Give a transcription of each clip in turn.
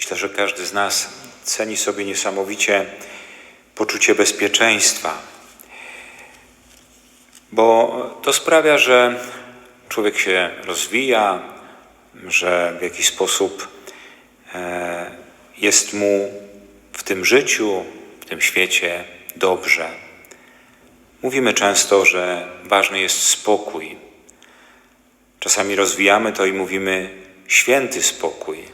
Myślę, że każdy z nas ceni sobie niesamowicie poczucie bezpieczeństwa, bo to sprawia, że człowiek się rozwija, że w jakiś sposób e, jest mu w tym życiu, w tym świecie dobrze. Mówimy często, że ważny jest spokój. Czasami rozwijamy to i mówimy święty spokój.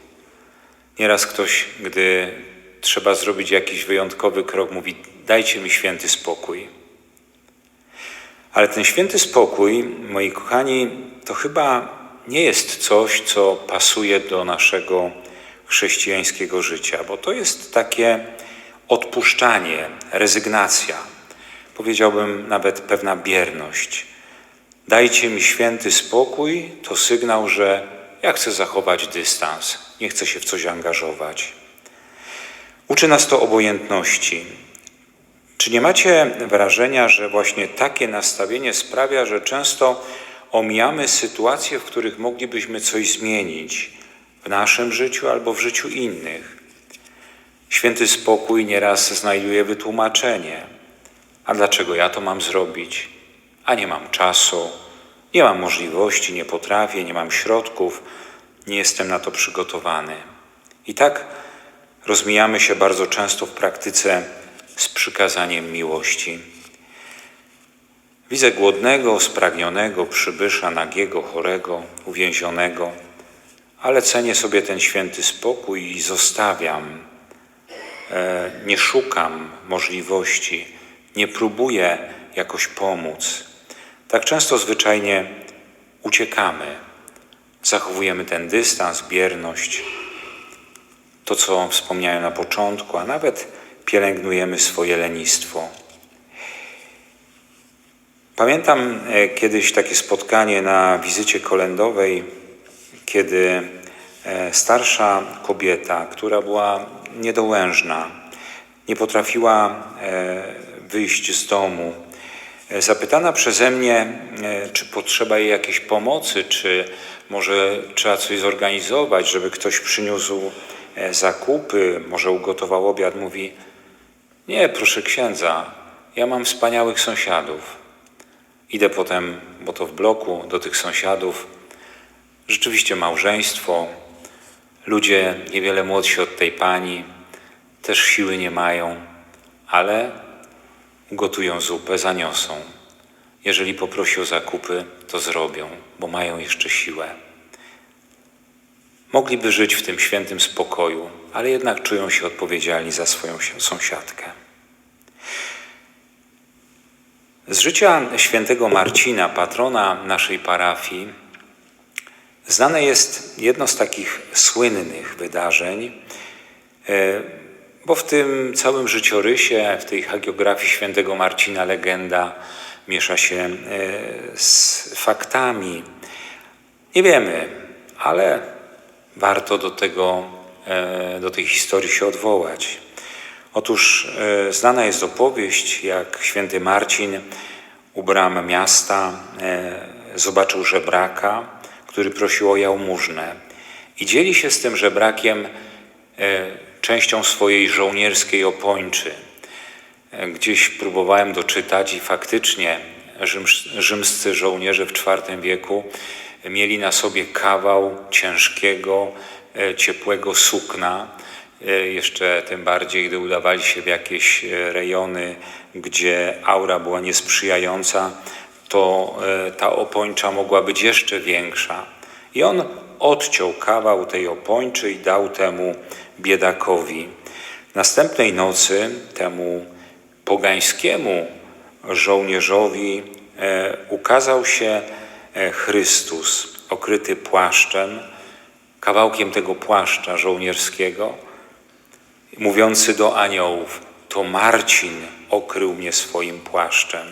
Nieraz ktoś, gdy trzeba zrobić jakiś wyjątkowy krok, mówi: Dajcie mi święty spokój. Ale ten święty spokój, moi kochani, to chyba nie jest coś, co pasuje do naszego chrześcijańskiego życia, bo to jest takie odpuszczanie, rezygnacja, powiedziałbym nawet pewna bierność. Dajcie mi święty spokój, to sygnał, że ja chcę zachować dystans, nie chcę się w coś angażować. Uczy nas to obojętności. Czy nie macie wrażenia, że właśnie takie nastawienie sprawia, że często omijamy sytuacje, w których moglibyśmy coś zmienić w naszym życiu albo w życiu innych? Święty spokój nieraz znajduje wytłumaczenie. A dlaczego ja to mam zrobić? A nie mam czasu, nie mam możliwości, nie potrafię, nie mam środków, nie jestem na to przygotowany. I tak rozmijamy się bardzo często w praktyce z przykazaniem miłości. Widzę głodnego, spragnionego, przybysza, nagiego, chorego, uwięzionego, ale cenię sobie ten święty spokój i zostawiam. E, nie szukam możliwości, nie próbuję jakoś pomóc. Tak często zwyczajnie uciekamy, zachowujemy ten dystans, bierność, to co wspomniałem na początku, a nawet pielęgnujemy swoje lenistwo. Pamiętam e, kiedyś takie spotkanie na wizycie kolendowej, kiedy e, starsza kobieta, która była niedołężna, nie potrafiła e, wyjść z domu, zapytana przeze mnie, czy potrzeba jej jakiejś pomocy, czy może trzeba coś zorganizować, żeby ktoś przyniósł zakupy, może ugotował obiad, mówi: Nie, proszę księdza, ja mam wspaniałych sąsiadów. Idę potem, bo to w bloku, do tych sąsiadów. Rzeczywiście małżeństwo, ludzie niewiele młodsi od tej pani, też siły nie mają, ale gotują zupę, zaniosą. Jeżeli poprosi o zakupy, to zrobią, bo mają jeszcze siłę. Mogliby żyć w tym świętym spokoju, ale jednak czują się odpowiedzialni za swoją sąsiadkę. Z życia świętego Marcina, patrona naszej parafii, znane jest jedno z takich słynnych wydarzeń, e, bo w tym całym życiorysie, w tej hagiografii świętego Marcina legenda miesza się e, z faktami. Nie wiemy, ale warto do tego, e, do tej historii się odwołać. Otóż e, znana jest opowieść, jak święty Marcin u bram miasta zobaczył żebraka, który prosił o jałmużnę i dzieli się z tym żebrakiem częścią swojej żołnierskiej opończy. Gdzieś próbowałem doczytać i faktycznie rzymscy żołnierze w IV wieku mieli na sobie kawał ciężkiego, ciepłego sukna, E, jeszcze tym bardziej, gdy udawali się w jakieś e, rejony, gdzie aura była niesprzyjająca, to e, ta opończa mogła być jeszcze większa. I on odciął kawał tej opończy i dał temu biedakowi. Następnej nocy temu pogańskiemu żołnierzowi ukazał się Chrystus, okryty płaszczem, kawałkiem tego płaszcza żołnierskiego mówiący do aniołów: To Marcin okrył mnie swoim płaszczem.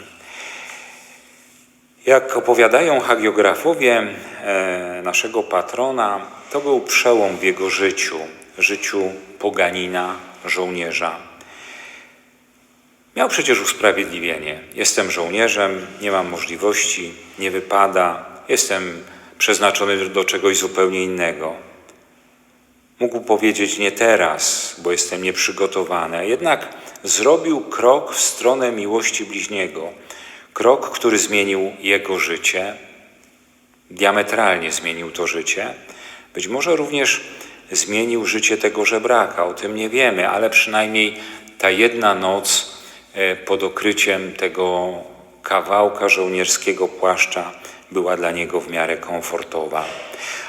Jak opowiadają hagiografowie e, naszego patrona, to był przełom w jego życiu, życiu poganina, żołnierza. Miał przecież usprawiedliwienie. Jestem żołnierzem, nie mam możliwości, nie wypada, jestem przeznaczony do czegoś zupełnie innego. Mógł powiedzieć nie teraz, bo jestem nieprzygotowany, jednak zrobił krok w stronę miłości bliźniego. Krok, który zmienił jego życie, diametralnie zmienił to życie. Być może również zmienił życie tego żebraka, o tym nie wiemy, ale przynajmniej ta jedna noc pod okryciem tego kawałka żołnierskiego płaszcza była dla niego w miarę komfortowa.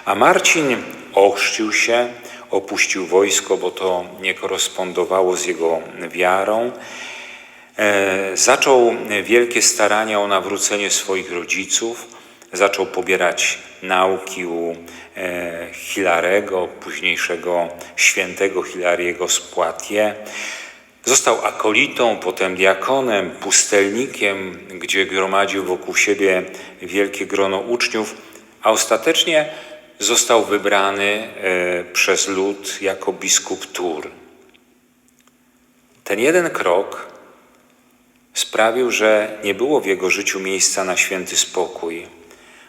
A Marcin ochrzcił się, opuścił wojsko, bo to nie korespondowało z jego wiarą. E, zaczął wielkie starania o nawrócenie swoich rodziców, zaczął pobierać nauki u e, Hilarego, późniejszego świętego Hilariego z Poitiers. Został akolitą, potem diakonem, pustelnikiem, gdzie gromadził wokół siebie wielkie grono uczniów, a ostatecznie został wybrany e, przez lud jako biskup Tur. Ten jeden krok sprawił, że nie było w jego życiu miejsca na święty spokój.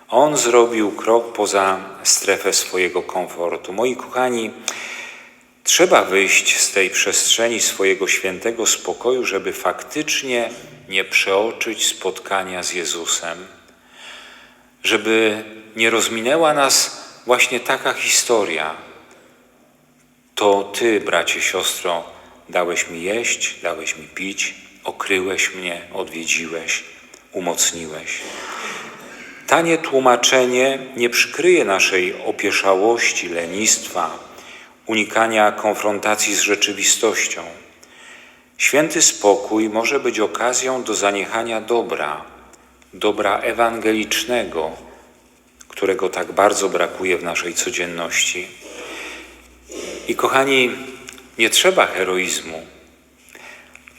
On zrobił krok poza strefę swojego komfortu. Moi kochani, trzeba wyjść z tej przestrzeni swojego świętego spokoju, żeby faktycznie nie przeoczyć spotkania z Jezusem, żeby nie rozminęła nas właśnie taka historia. To Ty, bracie, siostro, dałeś mi jeść, dałeś mi pić, okryłeś mnie, odwiedziłeś, umocniłeś. Tanie tłumaczenie nie przykryje naszej opieszałości, lenistwa, unikania konfrontacji z rzeczywistością. Święty spokój może być okazją do zaniechania dobra, dobra ewangelicznego, którego tak bardzo brakuje w naszej codzienności. I kochani, nie trzeba heroizmu.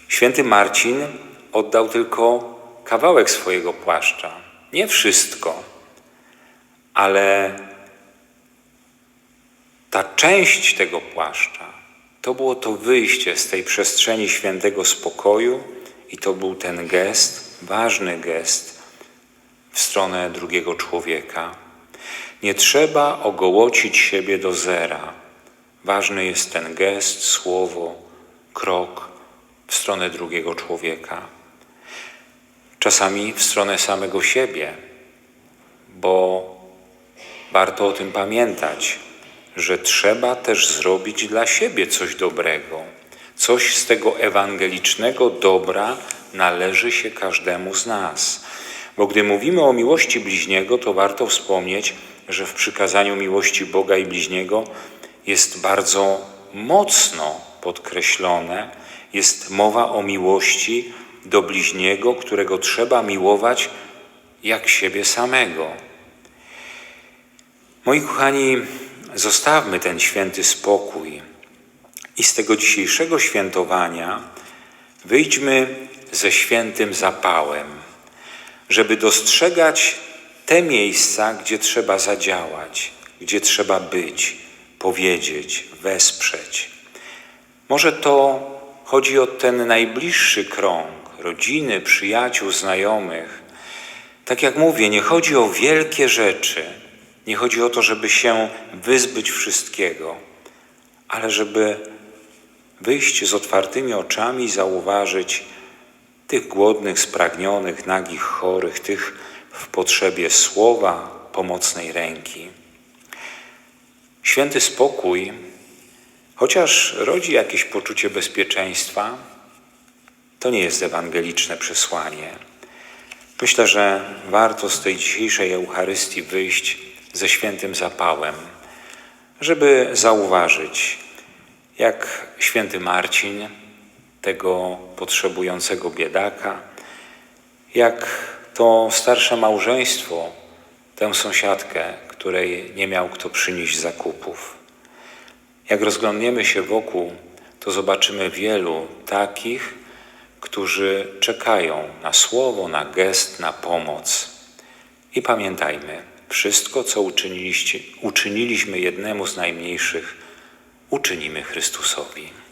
Święty Marcin oddał tylko kawałek swojego płaszcza. Nie wszystko, ale ta część tego płaszcza to było to wyjście z tej przestrzeni świętego spokoju i to był ten gest, ważny gest w stronę drugiego człowieka. Nie trzeba ogołocić siebie do zera. Ważny jest ten gest, słowo, krok w stronę drugiego człowieka. Czasami w stronę samego siebie, bo warto o tym pamiętać, że trzeba też zrobić dla siebie coś dobrego. Coś z tego ewangelicznego dobra należy się każdemu z nas. Bo gdy mówimy o miłości bliźniego, to warto wspomnieć, że w przykazaniu miłości Boga i bliźniego jest bardzo mocno podkreślone, jest mowa o miłości do bliźniego, którego trzeba miłować jak siebie samego. Moi kochani, zostawmy ten święty spokój i z tego dzisiejszego świętowania wyjdźmy ze świętym zapałem, żeby dostrzegać te miejsca, gdzie trzeba zadziałać, gdzie trzeba być, powiedzieć, wesprzeć. Może to chodzi o ten najbliższy krąg rodziny, przyjaciół, znajomych. Tak jak mówię, nie chodzi o wielkie rzeczy, nie chodzi o to, żeby się wyzbyć wszystkiego, ale żeby wyjść z otwartymi oczami i zauważyć tych głodnych, spragnionych, nagich, chorych, tych, w potrzebie słowa, pomocnej ręki. Święty spokój, chociaż rodzi jakieś poczucie bezpieczeństwa, to nie jest ewangeliczne przesłanie. Myślę, że warto z tej dzisiejszej Eucharystii wyjść ze świętym zapałem, żeby zauważyć, jak święty Marcin, tego potrzebującego biedaka, jak to starsze małżeństwo, tę sąsiadkę, której nie miał kto przynieść zakupów. Jak rozglądniemy się wokół, to zobaczymy wielu takich, którzy czekają na słowo, na gest, na pomoc. I pamiętajmy, wszystko, co uczyniliśmy jednemu z najmniejszych, uczynimy Chrystusowi.